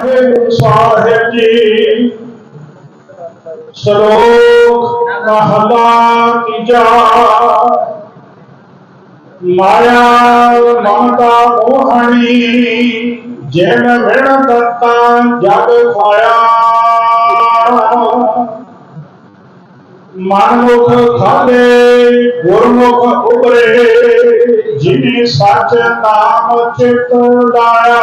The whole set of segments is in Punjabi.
ਵਾਹਿਗੁਰੂ ਸਾਹਿਬ ਜੀ ਸ਼ਲੋਕ ਮਹਲਾ ਤੀਜਾ ਮਾਇਆ ਮਮਤਾ ਮੋਹਣੀ ਜਿਨ ਵਿਣ ਦਤਾ ਜਗ ਖਾਇਆ ਮਨਮੁਖ ਖਾਲੇ ਗੁਰਮੁਖ ਉਬਰੇ ਜਿਨੇ ਸੱਚ ਨਾਮ ਚਿਤ ਲਾਇਆ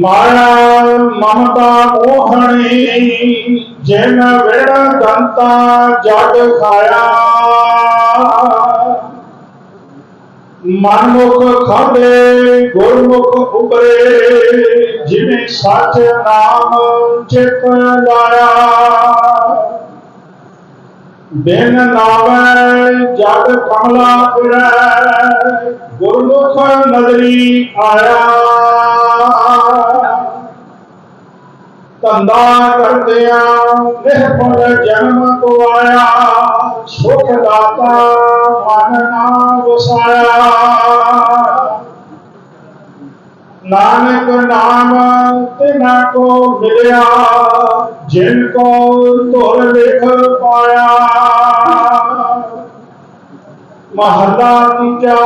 ਮਾਇਆ ਮਮਤਾ ਮੋਹਣੀ, ਜਿਨ ਵਿੜ ਦੰਤਾ ਜਗ ਖਾਇਆ। ਮਨਮੁਖ ਖਾਦੇ, ਗੁਰਮੁਖ ਉਬਰੇ ਜਿਵੇਂ ਸੱਚ ਨਾਮ ਚਿਤ ਲਾਇਆ। ਬਿਨ ਨਾਮੈ ਜਗ ਕਮਲਾ ਫਿਰੈ, ਗੁਰਮੁਖ ਨਦਰੀ ਆਇਆ। ਧੰਦਾ ਕਰਦਿਆਂ ਨਿਹਪਲ ਜਨਮ ਗਵਾਇਆ ਸੁਖ ਦਾਤਾ ਮਨ ਨਾ ਵਸਾਇਆ ਨਾਨਕ ਨਾਮ ਤਿਨਾ ਕੋ ਮਿਲਿਆ ਜਿਨ ਕੋ ਧੁਰ ਲਿਖ ਪਾਇਆ ਮਹਲਾ ਤੀਜਾ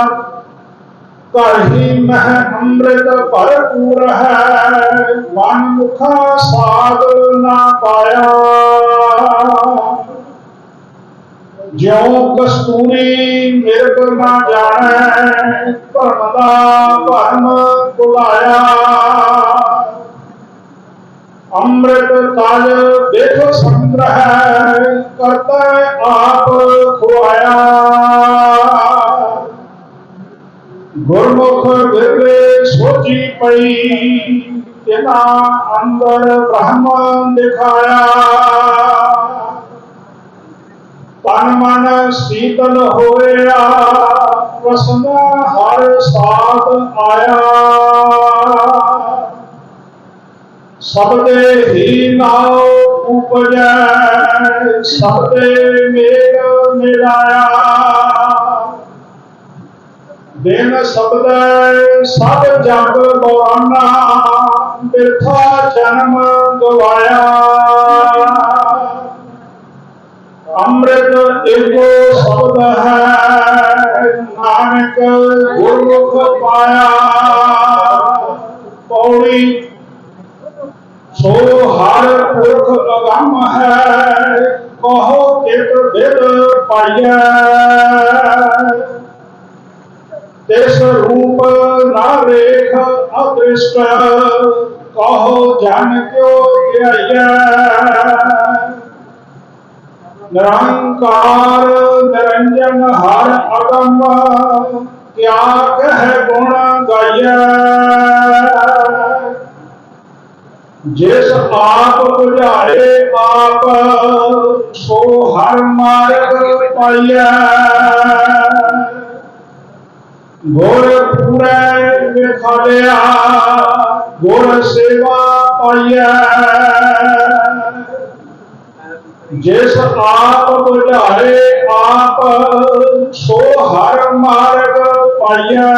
ਘਰ ਹੀ ਮਹਿ ਅੰਮ੍ਰਿਤ ਭਰਪੂਰ ਹੈ ਮਨ ਮੁਖਾ ਸਾਧ ਨਾ ਪਾਇਆ ਜਿਉ ਕਸਤੂਰੀ ਮਿਰਗ ਨਾ ਜਾਣੈ ਭਰਮ ਦਾ ਭਰਮ ਬੁਲਾਇਆ ਅੰਮ੍ਰਿਤ ਤਜ ਦੇਖ ਸੰਗ੍ਰਹਿ ਕਰਤਾ ਆਪ ਗੁਰਮੁਖ ਵਿਰਲੇ ਸੋਚੀ ਪਈ, ਤਿਨਾ ਅੰਦਰ ਬ੍ਰਹਮ ਦਿਖਾਇਆ। ਤਨ ਮਨ ਸੀਤਲ ਹੋਇਆ ਵਸਨਾ ਹਰ ਸਾਥ ਆਇਆ। ਸਬਦੇ ਹੀ ਨਾਉ ਉਪਜੈ, ਸਬਦੇ ਮੇਲ ਮਿਲਾਇਆ। ਦਿਨ ਸਬਦੈ ਸਭ ਜਗ ਬਵਾਨਾ ਬਿਰਥਾ ਜਨਮ ਗਵਾਇਆ। ਅੰਮ੍ਰਿਤ ਏਕੋ ਸ਼ਬਦ ਹੈ, ਨਾਨਕ ਗੁਰਮੁਖ ਪਾਇਆ। ਪੌੜੀ ਸੋ ਹਰ ਪੁਰਖ ਅਗੰਮ ਹੈ, ਕਹੋ ਕਿਤ ਦਿਲ ਪਾਈਐ। ਤਿਸ ਰੂਪ ਨਾ ਰੇਖ ਅਦ੍ਰਿਸ਼ਟ, ਕਹੋ ਜਨ ਕਿਉ ਧਿਆਈਐ? ਨਿਰੰਕਾਰ ਨਿਰੰਜਨ ਹਰ ਅਗੰਮ ਕਿਆ ਕਹਿ ਗੁਣ ਗਾਈਐ। ਜਿਸ ਆਪ ਬੁਝਾਏ ਆਪ ਸੋ ਹਰ ਮਾਰਗ ਪਾਈਐ। ਗੁਰ ਪੂਰੇ ਵਿਖਾਲਿਆ ਗੁਰ ਸੇਵਾ ਪਾਈਐ। ਜਿਸ ਆਪ ਬੁਝਾਏ, ਆਪ ਸੋ ਹਰ ਮਾਰਗ ਪਾਈਐ।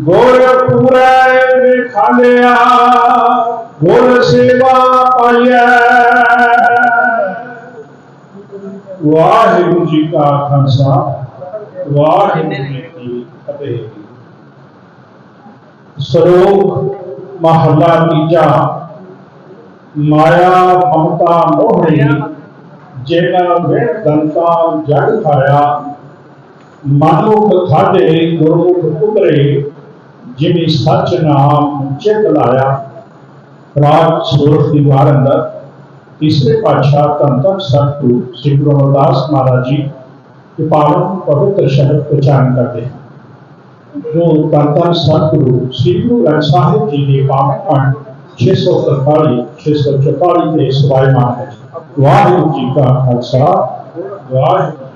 ਗੁਰ ਪੂਰੇ ਵਿਖਾਲਿਆ ਗੁਰ ਸੇਵਾ ਪਾਈਐ। ਵਾਹਿਗੁਰੂ ਜੀ ਕਾ ਖਾਲਸਾ ਵਾਹਿਗੁਰੂ ਜੀ ਕੀ ਫਤਿਹ। ਸਰੋਗ ਮਹੱਲਾ ਤੀਜਾ ਮਾਇਆ ਮਮਤਾ ਮੋਹਣੀ ਜਿਨ ਵਿਣ ਦੰਤਾ ਜਗ ਖਾਇਆ ਮਨੁਖ ਖਾਦੇ ਗੁਰਮੁਖ ਉਤਰੇ ਜਿਨੀ ਸੱਚ ਨਾਮ ਚਿਤ ਲਾਇਆ। ਰਾਜ ਸੂਰਤ ਦੀ ਵਾਰ ਅੰਦਰ ਤੀਸਰੇ ਪਾਤਸ਼ਾਹ ਧੰਨ ਧੰਨ ਸਤਿਗੁਰੂ ਸ੍ਰੀ ਗੁਰੂ ਅਮਰਦਾਸ ਮਹਾਰਾਜ ਜੀ ਦੇ ਪਾਵਨ ਪਵਿੱਤਰ ਸ਼ਬਦ ਉਚਾਰਨ ਕਰਦੇ ਹਨ ਜੋ ਧੰਨ ਧੰਨ ਸਤਿਗੁਰੂ ਸ੍ਰੀ ਗੁਰੂ ਗ੍ਰੰਥ ਸਾਹਿਬ ਜੀ ਦੇ ਪਾਵਨ ਪੰਡ 643 644 ਦੇ ਸਵਾਇਮਾਨ ਹੈ ਵਾਹਿਗੁਰੂ ਜੀ ਕਾ ਖਾਲਸਾ ਵਾਹਿਗੁਰੂ